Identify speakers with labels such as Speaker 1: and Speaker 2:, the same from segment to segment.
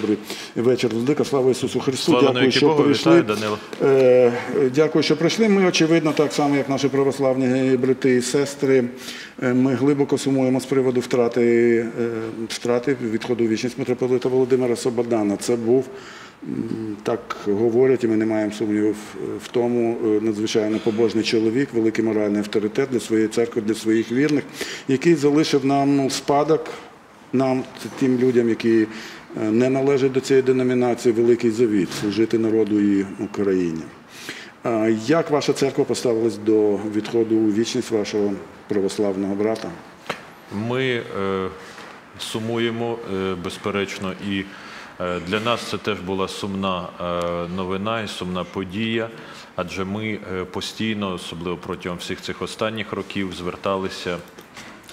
Speaker 1: добрий вечір. Владика, слава Ісусу Христу.
Speaker 2: Слава
Speaker 1: Дякую, що
Speaker 2: Богу.
Speaker 1: прийшли.
Speaker 2: Вітаю,
Speaker 1: Е, Дякую, що прийшли. Ми, очевидно, так само, як наші православні брати і сестри, е, ми глибоко сумуємо з приводу втрати, е, втрати відходу вічність митрополита Володимира Сободана. Це був, так говорять, і ми не маємо сумнівів в тому, надзвичайно побожний чоловік, великий моральний авторитет для своєї церкви, для своїх вірних, який залишив нам ну, спадок, нам, тим людям, які не належать до цієї деномінації, великий завіт служити народу і Україні. Як ваша церква поставилась до відходу у вічність вашого православного брата?
Speaker 2: Ми е, сумуємо, е, безперечно, і е, для нас це теж була сумна е, новина і сумна подія, адже ми е, постійно, особливо протягом всіх цих останніх років, зверталися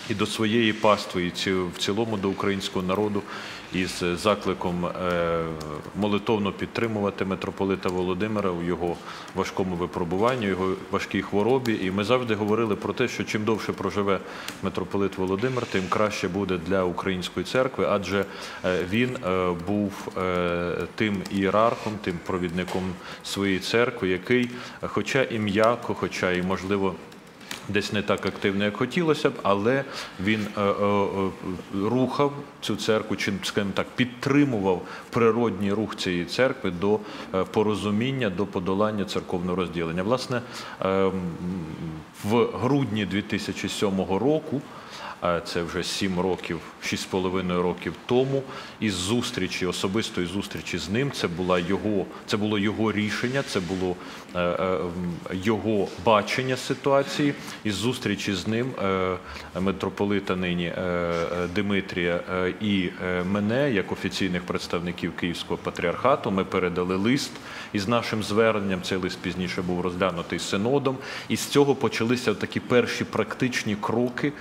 Speaker 2: і до своєї пастви, і в цілому до українського народу із закликом е, молитовно підтримувати митрополита Володимира у його важкому випробуванні, його важкій хворобі. І ми завжди говорили про те, що чим довше проживе митрополит Володимир, тим краще буде для української церкви, адже е, він е, був тим ієрархом, тим провідником своєї церкви, який, хоча і м'яко, хоча і можливо десь не так активно, як хотілося б, але він е, е, е, рухав цю церкву, чи скажімо так, підтримував природній рух цієї церкви до порозуміння, до подолання церковного розділення. Власне, е, м, в грудні 2007 року. Це вже сім років, шість з половиною років тому. Із зустрічі, особистої зустрічі з ним, це була його, це було його рішення, це було е, е, його бачення ситуації. Із зустрічі з ним е, митрополита нині Димитрія і мене, як офіційних представників Київського патріархату, ми передали лист із нашим зверненням. Цей лист пізніше був розглянутий синодом. І з цього почалися такі перші практичні кроки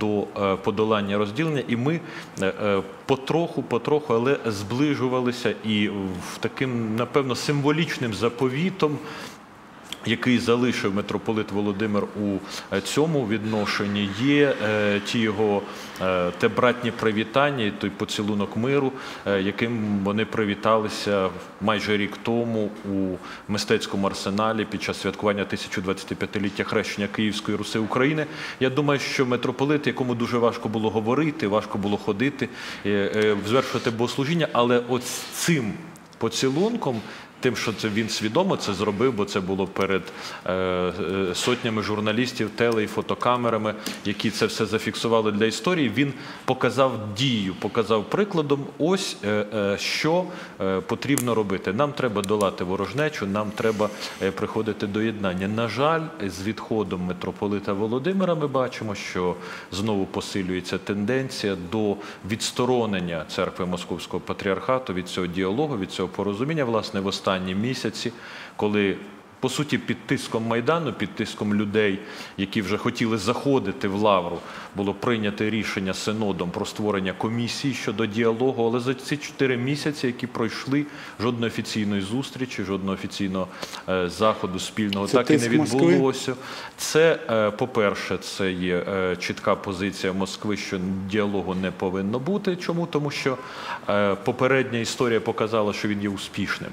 Speaker 2: до е, подолання розділення. І ми е, е, потроху, потроху, але зближувалися і в таким, напевно, символічним заповітом який залишив митрополит Володимир у е, цьому відношенні, є е, ті його е, те братнє привітання, той поцілунок миру, яким вони привіталися майже рік тому у мистецькому арсеналі під час святкування 1025-ліття хрещення Київської Руси України. Я думаю, що митрополит, якому дуже важко було говорити, важко було ходити, звершувати богослужіння, але от цим поцілунком. Тим, що це він свідомо це зробив, бо це було перед е, е, сотнями журналістів, теле і фотокамерами, які це все зафіксували для історії. Він показав дію, показав прикладом, ось е, е, що е, потрібно робити. Нам треба долати ворожнечу, нам треба е, приходити до єднання. На жаль, з відходом митрополита Володимира ми бачимо, що знову посилюється тенденція до відсторонення церкви Московського патріархату від цього діалогу, від цього порозуміння, власне, в останні місяці, коли по суті, під тиском майдану, під тиском людей, які вже хотіли заходити в лавру, було прийнято рішення синодом про створення комісії щодо діалогу. Але за ці чотири місяці, які пройшли, жодної офіційної зустрічі, жодного офіційного е, заходу спільного
Speaker 1: Це
Speaker 2: так і не відбулося. Це, е, по-перше, це є е, чітка позиція Москви, що діалогу не повинно бути. Чому? Тому що попередня історія показала, що він є успішним.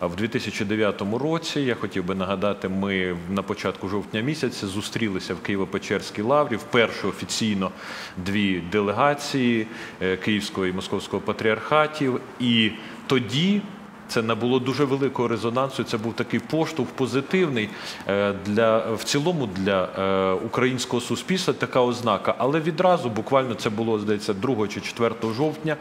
Speaker 2: В 2009 році я хотів би нагадати, ми на початку жовтня місяця зустрілися в Києво-Печерській лаврі вперше офіційно дві делегації е, Київського і Московського патріархатів. І тоді це набуло дуже великого резонансу. Це був такий поштовх позитивний е, для в цілому для е, українського суспільства. Така ознака. Але відразу, буквально це було здається 2 чи 4 жовтня.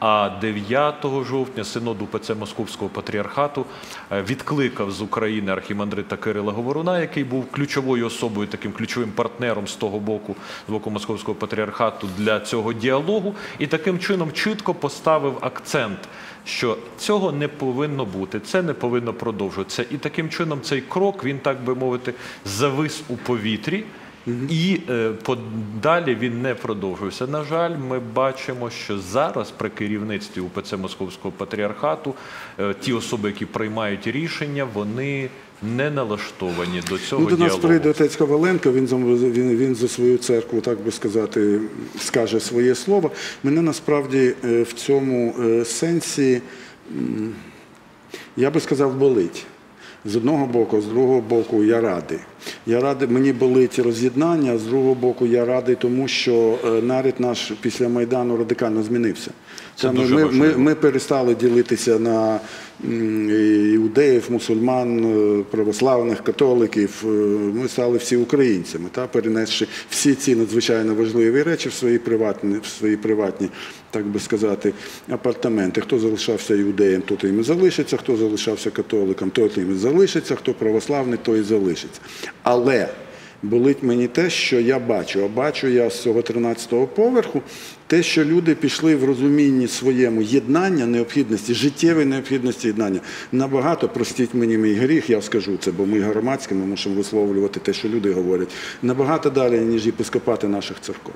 Speaker 2: А 9 жовтня синод УПЦ Московського патріархату е, відкликав з України архімандрита Кирила Говоруна, який був ключовою особою, таким ключовим партнером з того боку, з боку Московського патріархату для цього діалогу, і таким чином чітко поставив акцент що цього не повинно бути, це не повинно продовжуватися. І таким чином цей крок, він, так би мовити, завис у повітрі. І е, подалі він не продовжився. На жаль, ми бачимо, що зараз при керівництві УПЦ Московського патріархату е, ті особи, які приймають рішення, вони не налаштовані до цього
Speaker 1: Ну, до нас прийде отець Коваленко, він, він, він за свою церкву, так би сказати, скаже своє слово. Мене насправді е, в цьому сенсі, я би сказав, болить. З одного боку, з другого боку, я радий. Я радий, мені болить роз'єднання, з другого боку, я радий, тому що е, наряд наш після Майдану радикально змінився.
Speaker 2: Це дуже
Speaker 1: ми, ми, ми перестали ділитися на іудеїв, мусульман, е, православних, католиків. Е, Ми стали всі українцями, та, перенесши всі ці надзвичайно важливі речі в свої приватні, в свої приватні, так би сказати, апартаменти. Хто залишався іудеєм, той тим і залишиться, хто залишався католиком, той тим і залишиться, хто православний, той і залишиться. Але болить мені те, що я бачу. А бачу я з цього 13-го поверху те, що люди пішли в розумінні своєму єднання, необхідності, життєвої необхідності єднання. Набагато, простіть мені мій гріх, я скажу це, бо ми громадські, ми мусимо висловлювати те, що люди говорять. Набагато далі, ніж єпископати наших церков.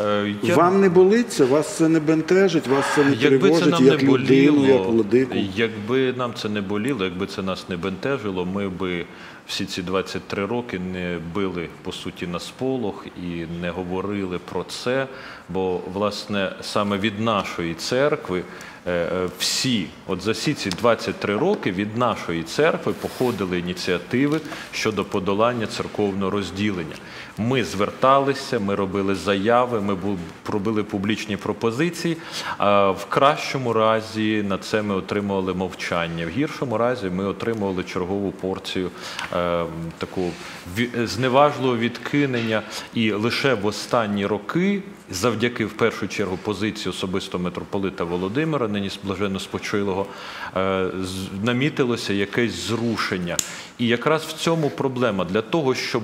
Speaker 2: Е, я-
Speaker 1: Вам не болить це, вас це не бентежить, вас це не
Speaker 2: Якби це
Speaker 1: тривожить,
Speaker 2: нам
Speaker 1: як
Speaker 2: не
Speaker 1: людину,
Speaker 2: боліло,
Speaker 1: як владику.
Speaker 2: якби нам це не боліло, якби це нас не бентежило, ми би всі ці 23 роки не били по суті на сполох і не говорили про це. Бо власне саме від нашої церкви всі, от за всі ці 23 роки від нашої церкви походили ініціативи щодо подолання церковного розділення. Ми зверталися, ми робили заяви, ми робили публічні пропозиції. А в кращому разі на це ми отримували мовчання. В гіршому разі ми отримували чергову порцію е, такого зневажливого відкинення. І лише в останні роки, завдяки в першу чергу позиції особисто митрополита Володимира, нині блаженно спочилого, е, намітилося якесь зрушення. І якраз в цьому проблема. Для того, щоб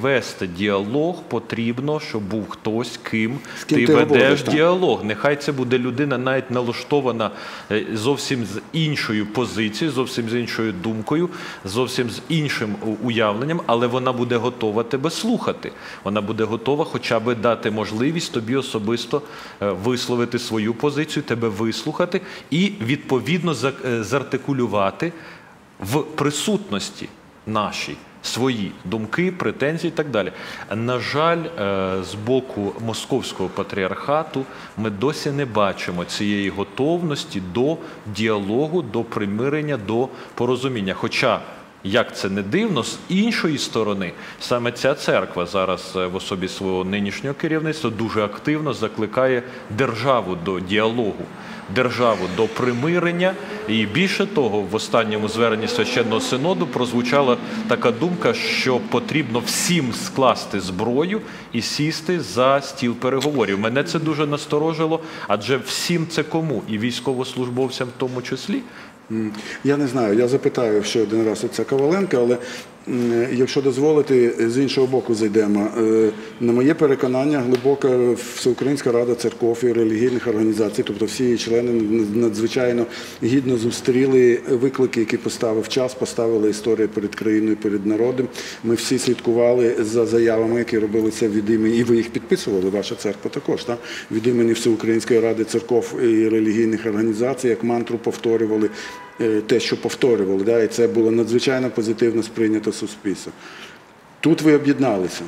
Speaker 2: вести діалог, потрібно, щоб був хтось, ким,
Speaker 1: ким
Speaker 2: ти,
Speaker 1: ти
Speaker 2: ведеш
Speaker 1: так.
Speaker 2: діалог. Нехай це буде людина навіть налаштована е, зовсім з іншою позицією, зовсім з іншою думкою, зовсім з іншим уявленням, але вона буде готова тебе слухати. Вона буде готова хоча б дати можливість тобі особисто е, висловити свою позицію, тебе вислухати і відповідно е, зартикулювати в присутності нашій свої думки, претензії і так далі. На жаль, е, з боку московського патріархату ми досі не бачимо цієї готовності до діалогу, до примирення, до порозуміння. Хоча як це не дивно, з іншої сторони, саме ця церква зараз е, в особі свого нинішнього керівництва дуже активно закликає державу до діалогу, державу до примирення. І більше того, в останньому зверненні священного синоду прозвучала така думка, що потрібно всім скласти зброю і сісти за стіл переговорів. Мене це дуже насторожило, адже всім це кому? І військовослужбовцям в тому числі.
Speaker 1: Я не знаю, я запитаю ще один раз отця Коваленка, але якщо дозволити, з іншого боку зайдемо. Е, На моє переконання, глибока Всеукраїнська рада церков і релігійних організацій, тобто всі її члени надзвичайно гідно зустріли виклики, які поставив час, поставила історія перед країною, перед народом. Ми всі слідкували за заявами, які робилися від імені, і ви їх підписували, ваша церква також, так? від імені Всеукраїнської ради церков і релігійних організацій, як мантру повторювали е, те, що повторювали, да? і це було надзвичайно позитивно сприйнято суспільством. Тут ви об'єдналися.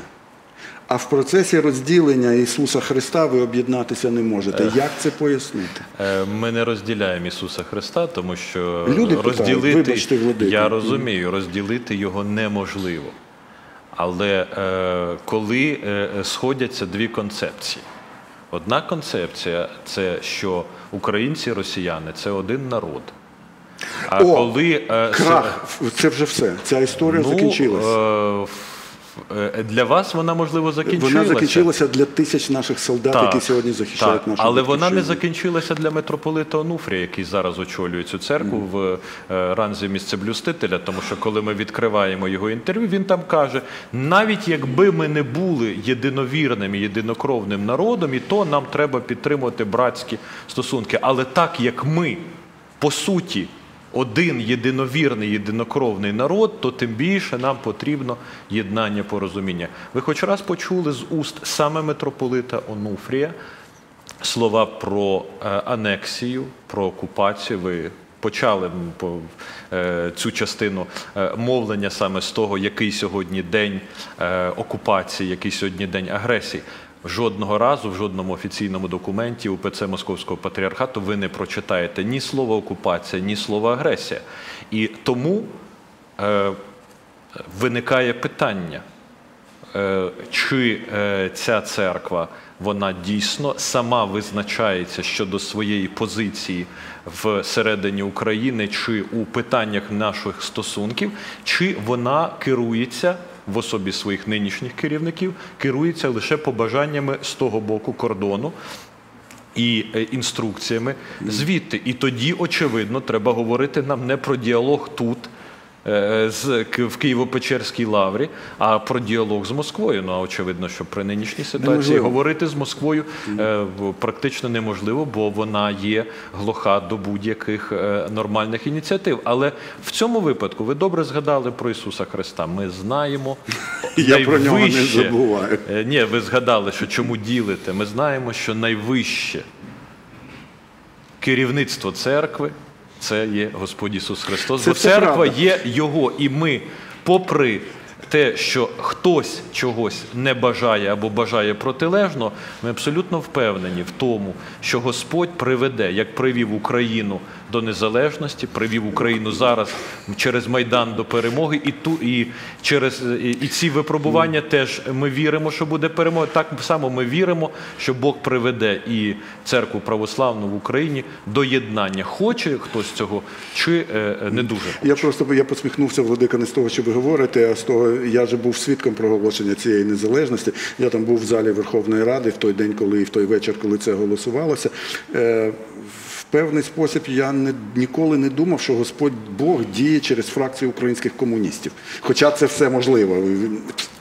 Speaker 1: А в процесі розділення Ісуса Христа ви об'єднатися не можете. Як це пояснити?
Speaker 2: Е, Ми не розділяємо Ісуса Христа, тому що
Speaker 1: Люди питають, «Вибачте, владико».
Speaker 2: я розумію, розділити його неможливо. Але е, коли е, сходяться дві концепції. Одна концепція це що українці, росіяни це один народ. А
Speaker 1: О,
Speaker 2: коли е,
Speaker 1: Крах, це вже все. Ця історія закінчилася.
Speaker 2: е, ф- е, для вас вона можливо закінчилася.
Speaker 1: Вона закінчилася для тисяч наших солдат, які сьогодні захищають
Speaker 2: так,
Speaker 1: нашу
Speaker 2: але вона не закінчилася для митрополита Онуфрія, який зараз очолює цю церкву в е, ранзі місцеблюстителя. Тому що коли ми відкриваємо його інтерв'ю, він там каже: навіть якби ми не були єдиновірним і єдинокровним народом, і то нам треба підтримувати братські стосунки. Але так як ми по суті один єдиновірний, єдинокровний народ, то тим більше нам потрібно єднання порозуміння. Ви хоч раз почули з уст саме митрополита Онуфрія слова про е, анексію, про окупацію. Ви почали по, е, цю частину е, мовлення саме з того, який сьогодні день окупації, який сьогодні день агресії. Жодного разу в жодному офіційному документі УПЦ Московського патріархату ви не прочитаєте ні слова окупація, ні слова агресія. І тому е, виникає питання, Е, чи е, ця церква вона дійсно сама визначається щодо своєї позиції всередині України, чи у питаннях наших стосунків, чи вона керується в особі своїх нинішніх керівників, керується лише побажаннями з того боку кордону. І е, інструкціями звідти. І тоді, очевидно, треба говорити нам не про діалог тут, в Києво-Печерській лаврі, а про діалог з Москвою. Ну, а очевидно, що при нинішній ситуації
Speaker 1: Неможливо.
Speaker 2: говорити з Москвою е, практично неможливо, бо вона є глуха до будь-яких е, нормальних ініціатив. Але в цьому випадку ви добре згадали про Ісуса Христа. Ми знаємо
Speaker 1: Я про нього не забуваю.
Speaker 2: Е, Ні, ви згадали, що чому ділите. Ми знаємо, що найвище керівництво церкви це є Господь Ісус Христос.
Speaker 1: Це
Speaker 2: Бо церква
Speaker 1: правда.
Speaker 2: є Його, і ми, попри те, що хтось чогось не бажає або бажає протилежно, ми абсолютно впевнені в тому, що Господь приведе, як привів Україну до незалежності, привів Україну зараз через Майдан до перемоги, і ту і через і, і ці випробування теж ми віримо, що буде перемога. Так само ми віримо, що Бог приведе і церкву православну в Україні до єднання. Хоче хтось цього чи е, не дуже.
Speaker 1: Я просто я посміхнувся, Владика, не з того, що ви говорите, а з того, я же був свідком проголошення цієї незалежності. Я там був в залі Верховної Ради в той день, коли і в той вечір, коли це голосувалося. Е, певний спосіб я не, ніколи не думав, що Господь Бог діє через фракцію українських комуністів. Хоча це все можливо,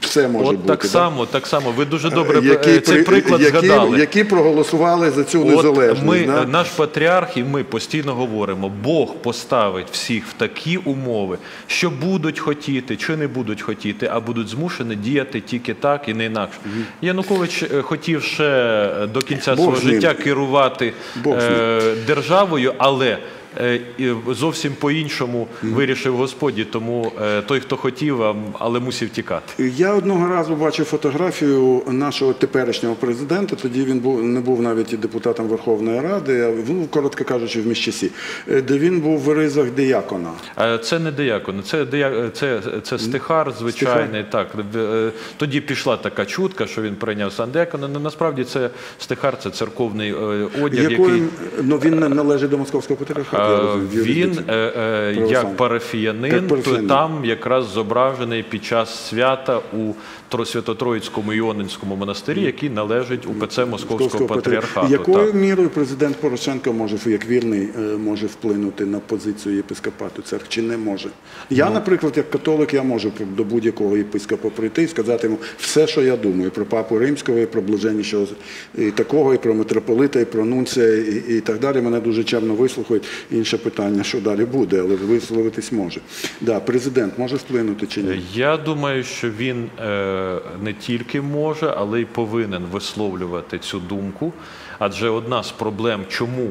Speaker 1: все може
Speaker 2: От
Speaker 1: бути.
Speaker 2: так само, так само. Ви дуже добре
Speaker 1: які,
Speaker 2: е, цей приклад
Speaker 1: які,
Speaker 2: згадали.
Speaker 1: які проголосували за цю
Speaker 2: От
Speaker 1: незалежність.
Speaker 2: ми,
Speaker 1: да?
Speaker 2: е, наш патріарх, і ми постійно говоримо, Бог поставить всіх в такі умови, що будуть хотіти чи не будуть хотіти, а будуть змушені діяти тільки так і не інакше. Янукович е, хотів ще е, до кінця
Speaker 1: Бог
Speaker 2: свого життя керувати
Speaker 1: Бог
Speaker 2: е, державою, але е, зовсім по-іншому вирішив Господь, і тому е, той, хто хотів, але мусив тікати.
Speaker 1: Я одного разу бачив фотографію нашого теперішнього президента. Тоді він був не був навіть і депутатом Верховної Ради, а ну, коротко кажучи, в міщасі, е, де він був в ризах диякона.
Speaker 2: Е, Це не диякон, це, дия- це, це стихар звичайний. Так. Е, Тоді пішла така чутка, що він прийняв сан диакона. Ну, Насправді це стихар, це церковний е, одяг, який
Speaker 1: ну він належить до московського патріархату.
Speaker 2: Е, він е, е, як парафіянин, то там якраз зображений під час свята у Тро- Свято-Троїцькому Іонинському монастирі, який належить УПЦ Московського патріархату.
Speaker 1: Якою мірою президент Порошенко може, як вірний, може вплинути на позицію єпископату церкви, чи не може? Я,
Speaker 2: Ну.
Speaker 1: наприклад, як католик, я можу до будь-якого єпископа прийти і сказати йому все, що я думаю про папу римського, і про блаженнішого і такого, і про митрополита, і про нунція, і, і так далі. Мене дуже чемно вислухають. Інше питання, що далі буде, але висловитись може. Да, президент може вплинути чи ні?
Speaker 2: Я думаю, що він е, не тільки може, але й повинен висловлювати цю думку. Адже одна з проблем, чому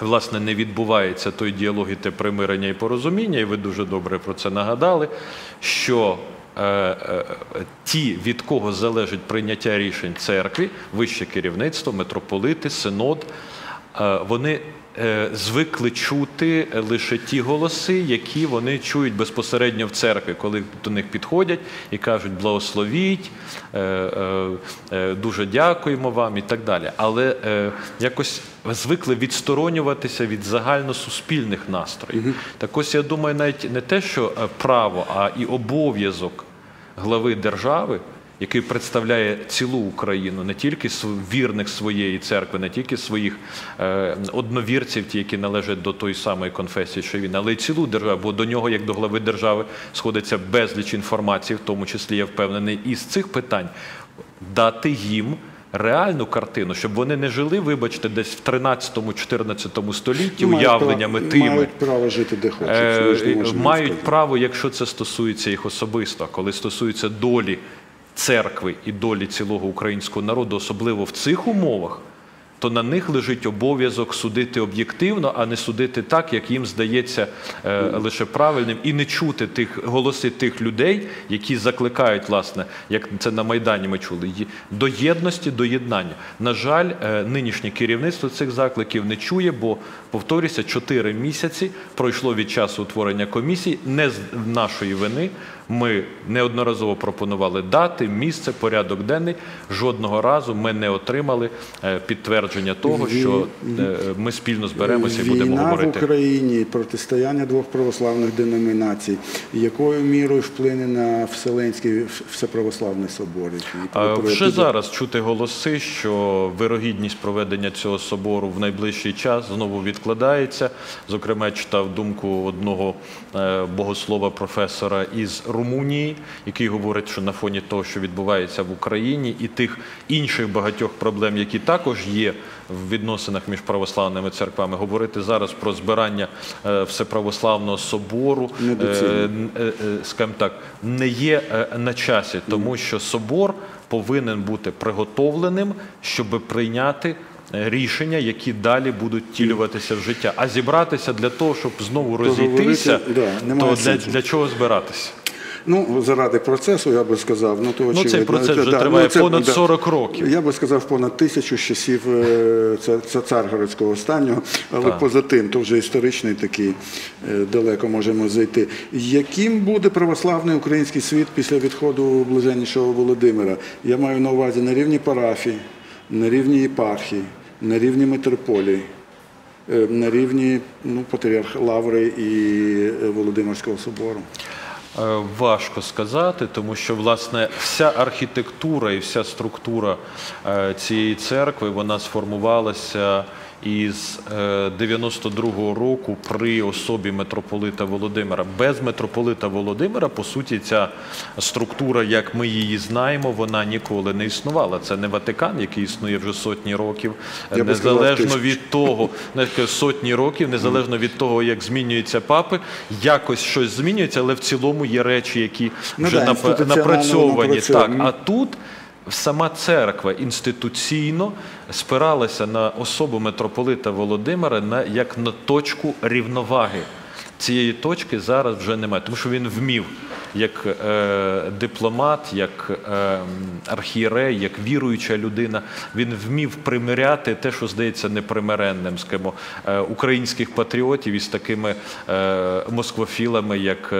Speaker 2: власне не відбувається той діалог і те примирення і порозуміння, і ви дуже добре про це нагадали, що е, е, ті, від кого залежить прийняття рішень церкві, вище керівництво, митрополити, синод, е, вони звикли чути лише ті голоси, які вони чують безпосередньо в церкві, коли до них підходять і кажуть благословіть, е, е, е, дуже дякуємо вам і так далі. Але е, якось звикли відсторонюватися від загальносуспільних настроїв. Так ось я думаю, навіть не те, що е, право, а і обов'язок глави держави який представляє цілу Україну, не тільки вірних своєї церкви, не тільки своїх е, одновірців, ті, які належать до тої самої конфесії, що він, але й цілу державу, бо до нього, як до глави держави, сходиться безліч інформації, в тому числі я впевнений, із цих питань дати їм реальну картину, щоб вони не жили, вибачте, десь в 13-14 столітті
Speaker 1: Мають
Speaker 2: уявленнями
Speaker 1: право-
Speaker 2: тими.
Speaker 1: Мають право жити де хочуть.
Speaker 2: Е, мають право, якщо це стосується їх особисто, коли стосується долі церкви і долі цілого українського народу, особливо в цих умовах, то на них лежить обов'язок судити об'єктивно, а не судити так, як їм здається е, лише правильним, і не чути тих голоси тих людей, які закликають, власне, як це на Майдані ми чули, до єдності, до єднання. На жаль, е, нинішнє керівництво цих закликів не чує, бо повторюся, чотири місяці пройшло від часу утворення комісії, не з нашої вини. Ми неодноразово пропонували дати, місце, порядок денний. Жодного разу ми не отримали е, підтвердження того, що е, ми спільно зберемося і будемо
Speaker 1: Війна в
Speaker 2: говорити.
Speaker 1: Україні, протистояння двох православних деномінацій, якою мірою вплине на Вселенський Всеправославний собор?
Speaker 2: Вже зараз чути голоси, що вирогідність проведення цього собору в найближчий час знову відкладається. Зокрема, читав думку одного е, богослова професора із Румунії, який говорить, що на фоні того, що відбувається в Україні, і тих інших багатьох проблем, які також є в відносинах між православними церквами, говорити зараз про збирання е, всеправославного собору е, е, скажімо так, не є на часі, тому що собор повинен бути приготовленим, щоб прийняти рішення, які далі будуть втілюватися в життя. А зібратися для того, щоб знову розійтися,
Speaker 1: говорити, да,
Speaker 2: то для, для чого збиратися?
Speaker 1: Ну, заради процесу, я би сказав, ну то
Speaker 2: Ну, цей процес вже
Speaker 1: Да,
Speaker 2: триває
Speaker 1: ну, це-
Speaker 2: понад 40 років.
Speaker 1: Я би сказав, понад тисячу часів е, це, це Царгородського останнього, але
Speaker 2: Так.
Speaker 1: поза тим, то вже історичний такий е, далеко можемо зайти. Яким буде православний український світ після відходу блаженнішого Володимира? Я маю на увазі на рівні парафії, на рівні єпархії, на рівні митрополії. е, На рівні ну, патріарх Лаври і Володимирського собору.
Speaker 2: Е, Важко сказати, тому що власне вся архітектура і вся структура е, цієї церкви вона сформувалася із е, 92-го року при особі митрополита Володимира. Без митрополита Володимира, по суті, ця структура, як ми її знаємо, вона ніколи не існувала. Це не Ватикан, який існує вже сотні років,
Speaker 1: Я би сказав,
Speaker 2: незалежно від того, сотні років, незалежно від того, як змінюються папи, якось щось змінюється, але в цілому є речі, які
Speaker 1: Ну
Speaker 2: вже
Speaker 1: да, воно
Speaker 2: напрацьовані. Так, а тут сама церква інституційно спиралася на особу митрополита Володимира на як на точку рівноваги. Цієї точки зараз вже немає, тому що він вмів як е, дипломат, як е, архієрей, як віруюча людина, він вмів примиряти те, що здається непримиренним, скажімо, е, українських патріотів із такими е, москвофілами, як е,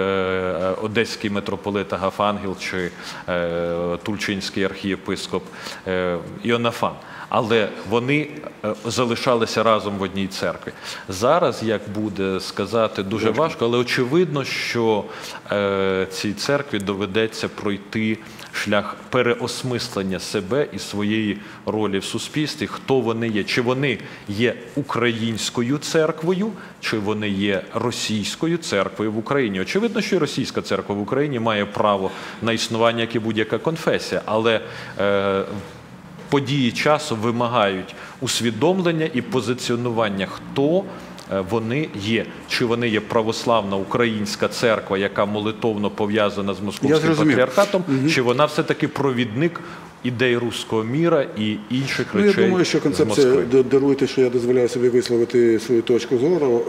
Speaker 2: одеський митрополит Агафангел чи е, тульчинський архієпископ Іонафан. Але вони е, залишалися разом в одній церкві. Зараз, як буде сказати, дуже важко, але очевидно, що е, цій церкві доведеться пройти шлях переосмислення себе і своєї ролі в суспільстві, хто вони є, чи вони є українською церквою, чи вони є російською церквою в Україні. Очевидно, що і російська церква в Україні має право на існування, як і будь-яка конфесія, але е, події часу вимагають усвідомлення і позиціонування, хто е, вони є. Чи вони є православна українська церква, яка молитовно пов'язана з московським патріархатом, чи вона все-таки провідник ідей руського міра і інших
Speaker 1: Ну,
Speaker 2: речей
Speaker 1: я думаю, що концепція даруйте, що я дозволяю собі висловити свою точку зору.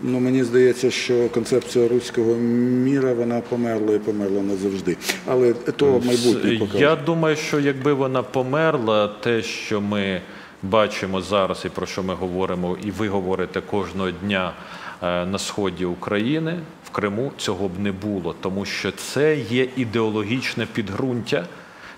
Speaker 1: Ну, мені здається, що концепція руського міра вона померла і померла назавжди. Але то майбутнє покаже.
Speaker 2: Я думаю, що якби вона померла, те, що ми бачимо зараз, і про що ми говоримо, і ви говорите кожного дня е, на сході України, в Криму, цього б не було, тому що це є ідеологічне підґрунтя.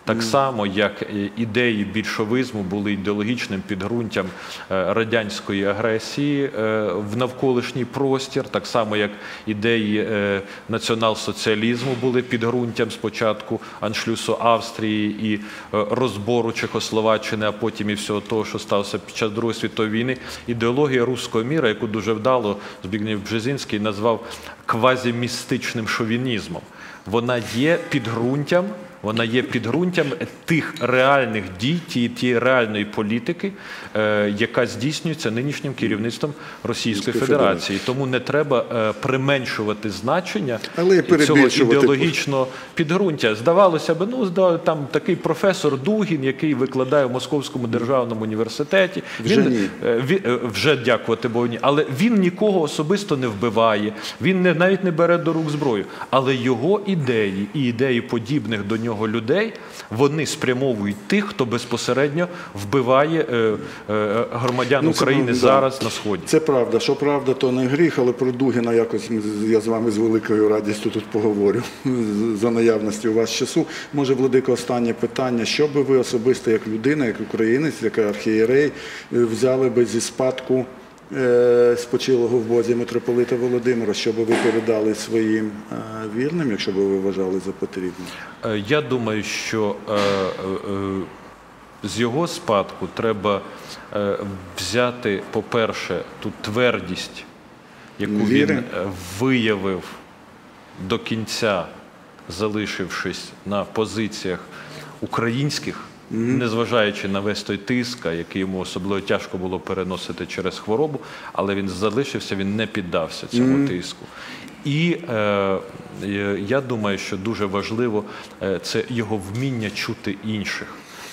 Speaker 2: Так само, як ідеї більшовизму були ідеологічним підґрунтям е, радянської агресії е, в навколишній простір, так само як ідеї е, націонал-соціалізму були підґрунтям спочатку аншлюсу Австрії і розбору Чехословаччини, а потім і всього того, що сталося під час Другої світової війни. Ідеологія руського міра, яку дуже вдало Збігнєв Бжезінський назвав квазімістичним шовінізмом. Вона є підґрунтям вона є підґрунтям тих реальних дій, тієї, реальної політики, е, яка здійснюється нинішнім керівництвом Російської Федерації. Тому не треба е, применшувати значення
Speaker 1: Але
Speaker 2: цього ідеологічного підґрунтя. Здавалося б, ну там такий професор Дугін, який викладає в Московському державному університеті.
Speaker 1: Вже
Speaker 2: він,
Speaker 1: ні.
Speaker 2: е, вже дякувати Богу, ні. Але він нікого особисто не вбиває. Він не навіть не бере до рук зброю. Але його ідеї і ідеї подібних до нього людей вони спрямовують тих, хто безпосередньо вбиває е, е, громадян
Speaker 1: Ну,
Speaker 2: України
Speaker 1: ну, да.
Speaker 2: зараз на сході.
Speaker 1: Це правда. Що правда, то не гріх, але про Дугіна якось я з вами з великою радістю тут поговорю за наявності у вас часу. Може, Владико, останнє питання. Що би ви особисто, як людина, як українець, як архієрей, е, взяли би зі спадку спочилого в Бозі митрополита Володимира, що би ви передали своїм е, вірним, якщо би ви вважали за потрібне?
Speaker 2: Е, Я думаю, що е, е, е, з його спадку треба е, взяти, по-перше, ту твердість, яку
Speaker 1: Віри.
Speaker 2: він е, виявив до кінця, залишившись на позиціях українських, незважаючи на весь той тиск, який йому особливо тяжко було переносити через хворобу, але він залишився, він не піддався цьому тиску. І е, я думаю, що дуже важливо е, це його вміння чути інших,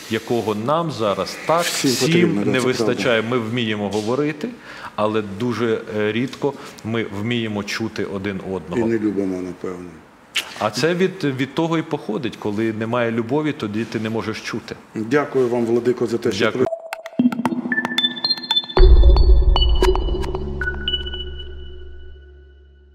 Speaker 2: якого нам зараз так
Speaker 1: Всім
Speaker 2: всім,
Speaker 1: потрібно,
Speaker 2: не вистачає. Ми вміємо говорити, але дуже е, рідко ми вміємо чути один
Speaker 1: І
Speaker 2: одного.
Speaker 1: не любимо, напевно.
Speaker 2: А це від, від того і походить, коли немає любові, тоді ти не можеш чути.
Speaker 1: Дякую вам, Владико, за те, що
Speaker 2: Дякую.